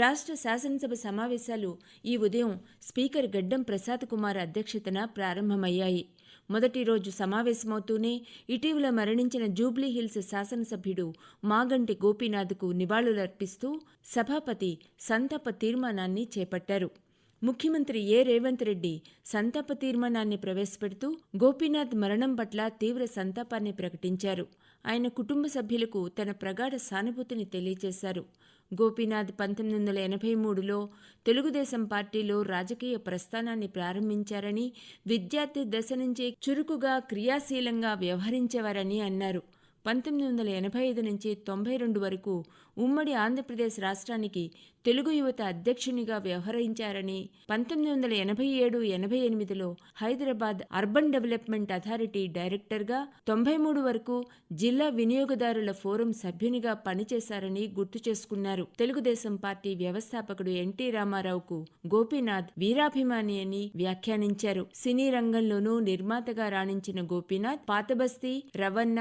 రాష్ట్ర శాసనసభ సమావేశాలు ఈ ఉదయం స్పీకర్ గడ్డం ప్రసాద్ కుమార్ అధ్యక్షతన ప్రారంభమయ్యాయి. మొదటి రోజు సమావేశమవుతూనే ఇటీవల మరణించిన జూబ్లీ హిల్స్ శాసనసభ్యుడు మాగంటి గోపీనాథ్కు నివాళులర్పిస్తూ సభాపతి సంతాప తీర్మానాన్ని చేపట్టారు. ముఖ్యమంత్రి ఏ రేవంత్ రెడ్డి సంతాప తీర్మానాన్ని ప్రవేశపెడుతూ గోపీనాథ్ మరణం పట్ల తీవ్ర సంతాపాన్ని ప్రకటించారు. ఆయన కుటుంబ సభ్యులకు తన ప్రగాఢ సానుభూతిని తెలియజేశారు. గోపీనాథ్ పంతొమ్మిది వందల ఎనభై మూడులో తెలుగుదేశం పార్టీలో రాజకీయ ప్రస్థానాన్ని ప్రారంభించారని విద్యార్థి దశ నుంచే చురుకుగా క్రియాశీలంగా వ్యవహరించేవారని అన్నారు. పంతొమ్మిది వందల ఎనభై ఐదు నుంచి తొంభై రెండు వరకు ఉమ్మడి ఆంధ్రప్రదేశ్ రాష్ట్రానికి తెలుగు యువత అధ్యక్షునిగా వ్యవహరించారని పంతొమ్మిది వందల ఎనభై ఏడు ఎనభై ఎనిమిదిలో హైదరాబాద్ అర్బన్ డెవలప్మెంట్ అథారిటీ డైరెక్టర్గా తొంభై మూడు వరకు జిల్లా వినియోగదారుల ఫోరం సభ్యునిగా పనిచేశారని గుర్తు చేసుకున్నారు. తెలుగుదేశం పార్టీ వ్యవస్థాపకుడు ఎన్టీ రామారావుకు గోపీనాథ్ వీరాభిమాని అని వ్యాఖ్యానించారు. సినీ రంగంలోనూ నిర్మాతగా రాణించిన గోపీనాథ్ పాతబస్తీ రవణ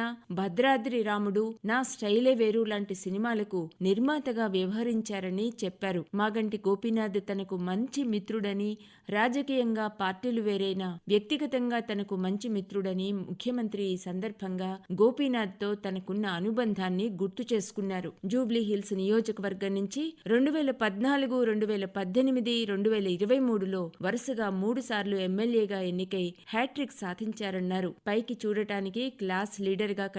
భద్రాద్రి రాముడు నా స్టైలే వేరు లాంటి సినిమాలకు నిర్మాతగా వ్యవహరించారని చెప్పారు. మాగంటి గోపీనాథ్ తనకు మంచి మిత్రుడని రాజకీయంగా పార్టీలు వేరైనా వ్యక్తిగతంగా తనకు మంచి మిత్రుడని ముఖ్యమంత్రి ఈ సందర్భంగా గోపీనాథ్తో తనకున్న అనుబంధాన్ని గుర్తు చేసుకున్నారు. జూబ్లీ హిల్స్ నియోజకవర్గం నుంచి రెండు వేల పద్నాలుగు రెండు వేల పద్దెనిమిది రెండు వేల ఇరవై మూడులో వరుసగా మూడు సార్లు ఎమ్మెల్యేగా ఎన్నికై హ్యాట్రిక్ సాధించారన్నారు. పైకి చూడటానికి క్లాస్ లీడర్గా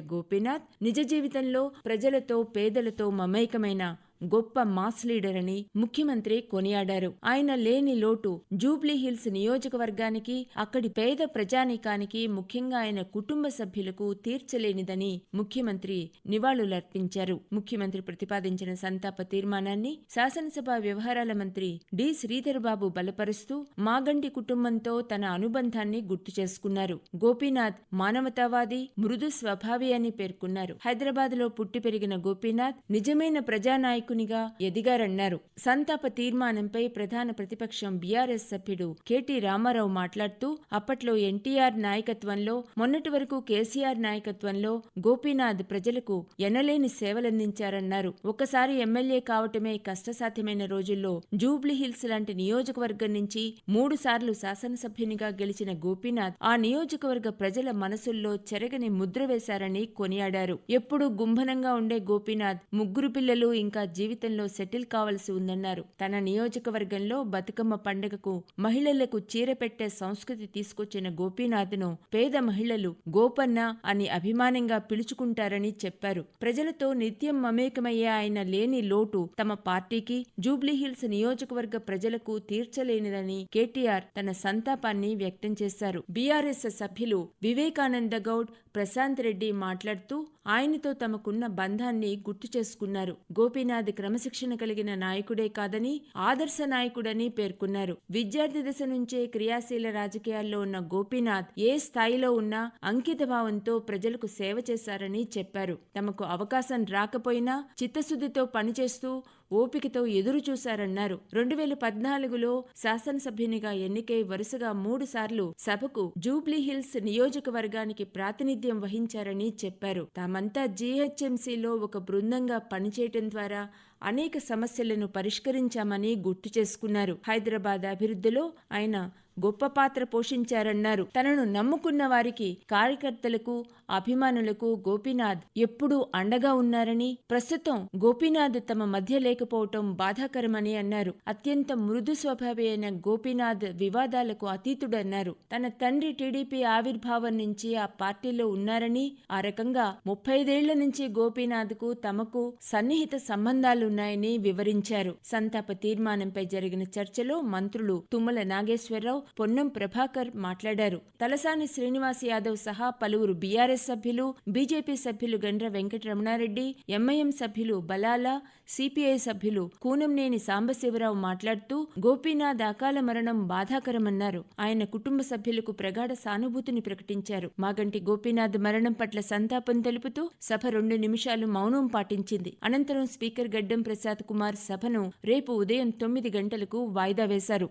గోపీనాథ్ నిజ జీవితంలో ప్రజలతో పేదలతో మమైకమైన గొప్ప మాస్ లీడర్ అని ముఖ్యమంత్రి కొనియాడారు. ఆయన లేని లోటు జూబ్లీ హిల్స్ నియోజకవర్గానికి అక్కడి పేద ప్రజానీకానికి ముఖ్యంగా ఆయన కుటుంబ సభ్యులకు తీర్చలేనిదని ముఖ్యమంత్రి నివాళులర్పించారు. ముఖ్యమంత్రి ప్రతిపాదించిన సంతాప తీర్మానాన్ని శాసనసభ వ్యవహారాల మంత్రి డి. శ్రీధర్బాబు బలపరుస్తూ మాగంటి కుటుంబంతో తన అనుబంధాన్ని గుర్తు చేసుకున్నారు. గోపీనాథ్ మానవతావాది మృదు స్వభావి అని పేర్కొన్నారు. హైదరాబాద్లో పుట్టి పెరిగిన గోపీనాథ్ నిజమైన ప్రజానాయకు నాయకునిగా ఎదిగారన్నారు. సంతాప తీర్మానంపై ప్రధాన ప్రతిపక్షం బీఆర్ఎస్ సభ్యుడు కెటి రామారావు మాట్లాడుతూ అప్పట్లో ఎన్టీఆర్ నాయకత్వంలో మొన్నటి వరకు కేసీఆర్ నాయకత్వంలో గోపీనాథ్ ప్రజలకు ఎనలేని సేవలందించారన్నారు. ఒకసారి ఎమ్మెల్యే కావటమే కష్టసాధ్యమైన రోజుల్లో జూబ్లీ హిల్స్ లాంటి నియోజకవర్గం నుంచి మూడు సార్లు శాసనసభ్యునిగా గెలిచిన గోపీనాథ్ ఆ నియోజకవర్గ ప్రజల మనసుల్లో చెరగని ముద్ర వేశారని కొనియాడారు. ఎప్పుడూ గుంభనంగా ఉండే గోపీనాథ్ ముగ్గురు పిల్లలు ఇంకా జీవితంలో సెటిల్ కావలసి ఉందన్నారు. తన నియోజకవర్గంలో బతుకమ్మ పండుగకు మహిళలకు చీర పెట్టే సంస్కృతి తీసుకొచ్చిన గోపీనాథ్ను పేద మహిళలు గోపన్న అని అభిమానంగా పిలుచుకుంటారని చెప్పారు. ప్రజలతో నిత్యం మమేకమయ్యే ఆయన లేని లోటు తమ పార్టీకి జూబ్లీహిల్స్ నియోజకవర్గ ప్రజలకు తీర్చలేనిదని కేటీఆర్ తన సంతాపాన్ని వ్యక్తం చేశారు. బీఆర్ఎస్ సభ్యులు వివేకానంద గౌడ్ ప్రశాంత్ రెడ్డి మాట్లాడుతూ ఆయనతో తమకున్న బంధాన్ని గుర్తు చేసుకున్నారు. గోపీనాథ్ క్రమశిక్షణ కలిగిన నాయకుడే కాదని ఆదర్శ నాయకుడని పేర్కొన్నారు. విద్యార్థి దశ నుంచే క్రియాశీల రాజకీయాల్లో ఉన్న గోపీనాథ్ ఏ స్థాయిలో ఉన్నా అంకిత భావంతో ప్రజలకు సేవ చేశారని చెప్పారు. తమకు అవకాశం రాకపోయినా చిత్తశుద్ధితో పనిచేస్తూ ఓపికతో ఎదురు చూశారన్నారు. రెండు వేల పద్నాలుగులో శాసనసభ్యునిగా ఎన్నికై వరుసగా మూడు సార్లు సభకు జూబ్లీహిల్స్ నియోజకవర్గానికి ప్రాతినిధ్యం వహించారని చెప్పారు. తామంతా జీహెచ్ఎంసీలో ఒక బృందంగా పనిచేయటం ద్వారా అనేక సమస్యలను పరిష్కరించామని గుర్తు చేసుకున్నారు. హైదరాబాద్ అభివృద్ధిలో ఆయన గొప్ప పాత్ర పోషించారన్నారు. తనను నమ్ముకున్న వారికి కార్యకర్తలకు అభిమానులకు గోపీనాథ్ ఎప్పుడూ అండగా ఉన్నారని ప్రస్తుతం గోపీనాథ్ తమ మధ్య లేకపోవటం బాధాకరమని అన్నారు. అత్యంత మృదు స్వభావి అయిన గోపీనాథ్ వివాదాలకు అతీతుడన్నారు. తన తండ్రి టీడీపీ ఆవిర్భావం నుంచి ఆ పార్టీలో ఉన్నారని ఆ రకంగా ముప్పై ఐదేళ్ళ నుంచి గోపీనాథ్కు తమకు సన్నిహిత సంబంధాలున్నాయని వివరించారు. సంతాప తీర్మానంపై జరిగిన చర్చలో మంత్రులు తుమ్మల నాగేశ్వరరావు పొన్నం ప్రభాకర్ మాట్లాడారు. తలసాని శ్రీనివాస్ యాదవ్ సహా పలువురు బీఆర్ఎస్ సభ్యులు బీజేపీ సభ్యులు గండ్ర వెంకటరమణారెడ్డి ఎంఐఎం సభ్యులు బలాల సిపిఐ సభ్యులు కూనంనేని సాంబశివరావు మాట్లాడుతూ గోపీనాథ్ అకాల మరణం బాధాకరమన్నారు. ఆయన కుటుంబ సభ్యులకు ప్రగాఢ సానుభూతిని ప్రకటించారు. మాగంటి గోపీనాథ్ మరణం పట్ల సంతాపం తెలుపుతూ సభ రెండు నిమిషాలు మౌనం పాటించింది. అనంతరం స్పీకర్ గడ్డం ప్రసాద్ కుమార్ సభను రేపు ఉదయం తొమ్మిది గంటలకు వాయిదా వేశారు.